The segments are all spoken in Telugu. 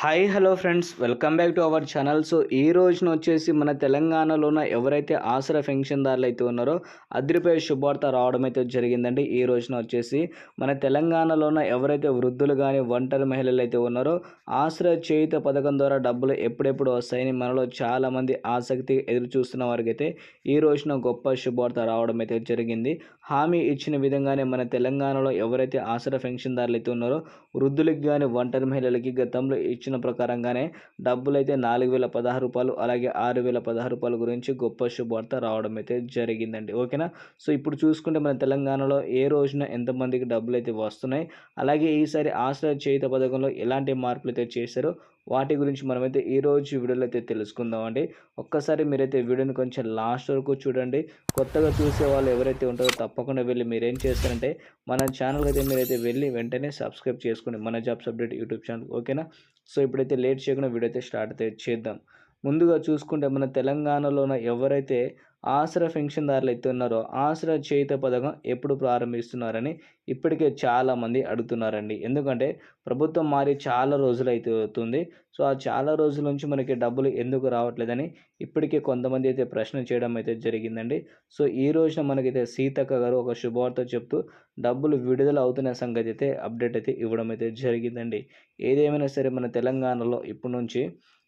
Hi hello friends welcome back to our channel so ఈ రోజున వచ్చేసి మన తెలంగాణలోన ఎవరైతే ఆసరా పెన్షన్దారులు అయితే ఉన్నారో అదిరిపోయే శుభార్త రావడం అయితే జరిగిందండి. ఈ రోజున వచ్చేసి మన తెలంగాణలోన ఎవరైతే వృద్ధులు కానీ ఒంటరి మహిళలు అయితే ఉన్నారో ఆసరా చేయుత పథకం ద్వారా డబ్బులు ఎప్పుడెప్పుడు వస్తాయని మనలో చాలామంది ఆసక్తి ఎదురు చూస్తున్న వారికైతే ఈ రోజున గొప్ప శుభార్త రావడం అయితే జరిగింది. హామీ ఇచ్చిన విధంగానే మన తెలంగాణలో ఎవరైతే ఆసరా పెన్షన్దారులు అయితే ఉన్నారో వృద్ధులకి కానీ ఒంటరి మహిళలకి గతంలో ఇచ్చిన ప్రకారంగానే డబ్బులు అయితే నాలుగు వేల పదహారు రూపాయలు అలాగే ఆరు వేల పదహారు రూపాయల గురించి గొప్ప శుభవార్త రావడం అయితే జరిగిందండి. ఓకేనా? సో ఇప్పుడు చూసుకుంటే మన తెలంగాణలో ఏ రోజున ఎంతమందికి డబ్బులు అయితే వస్తున్నాయి అలాగే ఈసారి ఆశ్రయ చేయుత పథకంలో ఎలాంటి మార్పులు అయితే చేశారో వాటి గురించి మనమైతే ఈరోజు వీడియోలో అయితే తెలుసుకుందామండి. ఒక్కసారి మీరైతే వీడియోని కొంచెం లాస్ట్ వరకు చూడండి. కొత్తగా చూసే వాళ్ళు ఎవరైతే ఉంటారో తప్పకుండా వెళ్ళి మీరేం చేస్తారంటే మన ఛానల్ అయితే మీరైతే వెళ్ళి వెంటనే సబ్స్క్రైబ్ చేసుకోండి మన జాబ్స్ అప్డేట్ యూట్యూబ్ ఛానల్ ఓకేనా? సో ఇప్పుడైతే లేట్ చేయకుండా వీడియో అయితే స్టార్ట్ అయితే చేద్దాం. ముందుగా చూసుకుంటే మన తెలంగాణలోన ఎవరైతే ఆసరా పెన్షన్దారులు అయితే ఉన్నారో ఆసరా చేయుత పథకం ఎప్పుడు ప్రారంభిస్తున్నారని ఇప్పటికే చాలామంది అడుగుతున్నారండి. ఎందుకంటే ప్రభుత్వం మారి చాలా రోజులు అయితే అవుతుంది. సో ఆ చాలా రోజుల నుంచి మనకి డబ్బులు ఎందుకు రావట్లేదని ఇప్పటికే కొంతమంది అయితే ప్రశ్న చేయడం అయితే జరిగిందండి. సో ఈ రోజున మనకైతే సీతక్క గారు ఒక శుభవార్త చెప్తూ డబ్బులు విడుదల అవుతున్న సంగతి అయితే అప్డేట్ అయితే ఇవ్వడం అయితే జరిగిందండి. ఏదేమైనా సరే మన తెలంగాణలో ఇప్పటి నుంచి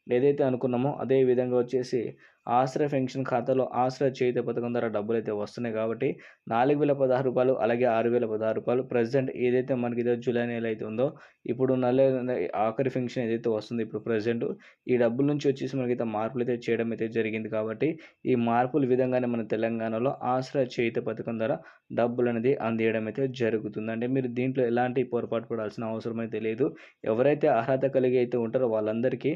ఏదైతే అనుకున్నామో అదే విధంగా వచ్చేసి ఆశ్రయ పెన్షన్ ఖాతాలో ఆశ్రయ చేయుత పథకం ద్వారా డబ్బులు అయితే వస్తున్నాయి కాబట్టి నాలుగు వేల పదహారు రూపాయలు అలాగే ఆరు వేల పదహారు రూపాయలు ప్రజెంట్ ఏదైతే మనకి జూలై నెల అయితే ఉందో ఇప్పుడు నెల ఆఖరి పెన్షన్ ఏదైతే వస్తుంది ఇప్పుడు ప్రజెంట్ ఈ డబ్బుల నుంచి వచ్చేసి మనకైతే మార్పులు అయితే చేయడం అయితే జరిగింది కాబట్టి ఈ మార్పుల విధంగానే మన తెలంగాణలో ఆశ్రయ చేయుత పథకం ద్వారా డబ్బులు అనేది అందియడం అయితే జరుగుతుందండి. మీరు దీంట్లో ఎలాంటి పొరపాటు పడాల్సిన అవసరం అయితే లేదు. ఎవరైతే అర్హత కలిగి అయితే ఉంటారో వాళ్ళందరికీ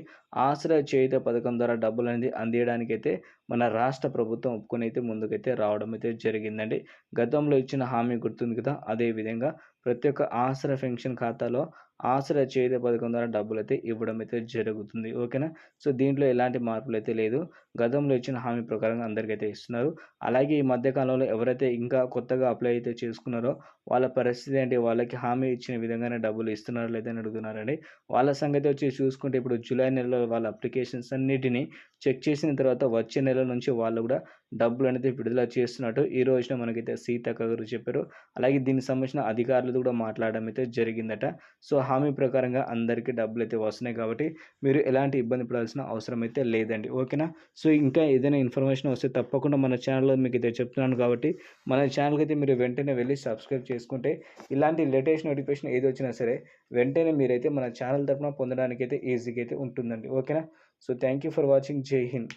ఆశ్రయ చేయుత పథకం ద్వారా డబ్బులు అనేది అందియడానికి అయితే మన రాష్ట్ర ప్రభుత్వం ఒప్పుకొని అయితే ముందుకైతే రావడం అయితే జరిగిందండి. గతంలో ఇచ్చిన హామీ గుర్తుంది కదా? అదేవిధంగా ప్రతి ఒక్క ఆసరా పెన్షన్ ఖాతాలో ఆసరా చేత పథకం ద్వారా డబ్బులు అయితే ఇవ్వడం అయితే జరుగుతుంది. ఓకేనా? సో దీంట్లో ఎలాంటి మార్పులు అయితే లేదు. గతంలో ఇచ్చిన హామీ ప్రకారంగా అందరికైతే ఇస్తున్నారు. అలాగే ఈ మధ్యకాలంలో ఎవరైతే ఇంకా కొత్తగా అప్లై అయితే చేసుకున్నారో వాళ్ళ పరిస్థితి ఏంటి? వాళ్ళకి హామీ ఇచ్చిన విధంగానే డబ్బులు ఇస్తున్నారు లేదని అడుగుతున్నారండి. వాళ్ళ సంగతి వచ్చి చూసుకుంటే ఇప్పుడు జూలై నెలలో వాళ్ళ అప్లికేషన్స్ అన్నిటిని చెక్ చేసిన తర్వాత వచ్చే నెల నుంచి వాళ్ళు కూడా డబ్బులు అనేది విడుదల చేస్తున్నట్టు ఈ రోజున మనకైతే సీతక్క గారు చెప్పారు. అలాగే దీనికి సంబంధించిన అధికారులు కూడా మాట్లాడడం అయితే జరిగిందట. సో హామీ ప్రకారంగా అందరికీ డబ్బులు అయితే వస్తున్నాయి కాబట్టి మీరు ఎలాంటి ఇబ్బంది పడాల్సిన అవసరం అయితే లేదండి. ఓకేనా? సో ఇంకా ఏదైనా ఇన్ఫర్మేషన్ వస్తే తప్పకుండా మన ఛానల్లో మీకు అయితే చెప్తున్నాను కాబట్టి మన ఛానల్కి అయితే మీరు వెంటనే వెళ్ళి సబ్స్క్రైబ్ చేసుకుంటే ఇలాంటి లేటెస్ట్ నోటిఫికేషన్ ఏది వచ్చినా సరే వెంటనే మీరైతే మన ఛానల్ తరఫున పొందడానికి అయితే ఈజీగా అయితే ఉంటుందండి. ఓకేనా? So thank you for watching. జై హింద్.